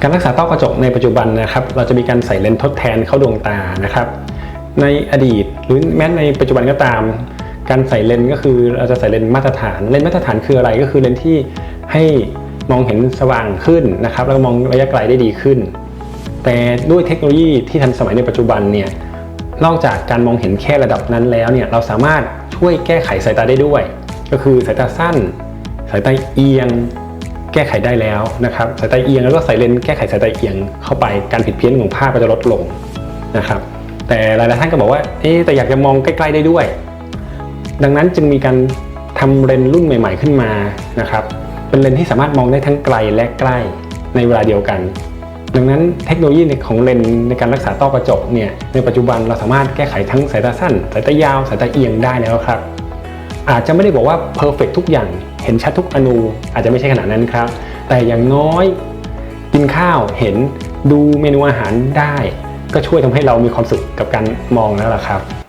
การรักษาต้อกระจกในปัจจุบันนะครับ เราจะมีการใส่เลนส์ทดแทนเข้าดวงตานะครับ ในอดีตหรือแม้ในปัจจุบันก็ตาม การใส่เลนส์ก็คือเราจะใส่เลนส์มาตรฐาน เลนส์มาตรฐานคืออะไรก็คือเลนส์ที่ให้มองเห็นสว่างขึ้นนะครับ แล้วมองระยะไกลได้ดีขึ้น แต่ด้วยเทคโนโลยีที่ทันสมัยในปัจจุบันเนี่ยนอกจากการมองเห็นแค่ระดับนั้นแล้วเนี่ยเราสามารถช่วยแก้ไขสายตาได้ด้วย ก็คือสายตาสั้น สายตาเอียง แก้ไขได้แล้วนะครับสายตาเอียงแล้วก็ใส่เลนส์แก้ไขสายตาเอียงเข้าไปการผิดเพี้ยนของภาพก็จะลดลงนะครับ แต่หลายๆท่านก็บอกว่าเอ๊แต่อยากจะมองใกล้ๆได้ด้วย ดังนั้นจึงมีการทำเลนส์รุ่นใหม่ ๆขึ้นมานะครับเป็นเลนส์ที่สามารถมองได้ทั้งไกลและใกล้ในเวลาเดียวกัน ดังนั้นเทคโนโลยีของเลนส์ในการรักษาต้อกระจกเนี่ยในปัจจุบันเราสามารถแก้ไขทั้งสายตาสั้น สายตายาวสายตาเอียงได้แล้วครับ อาจจะไม่ได้บอกว่าเพอร์เฟกทุกอย่างเห็นชัดทุกอนูอาจจะไม่ใช่ขนาดนั้นครับ แต่อย่างน้อยกินข้าวเห็นดูเมนูอาหารได้ ก็ช่วยทำให้เรามีความสุขกับการมองแล้วล่ะครับ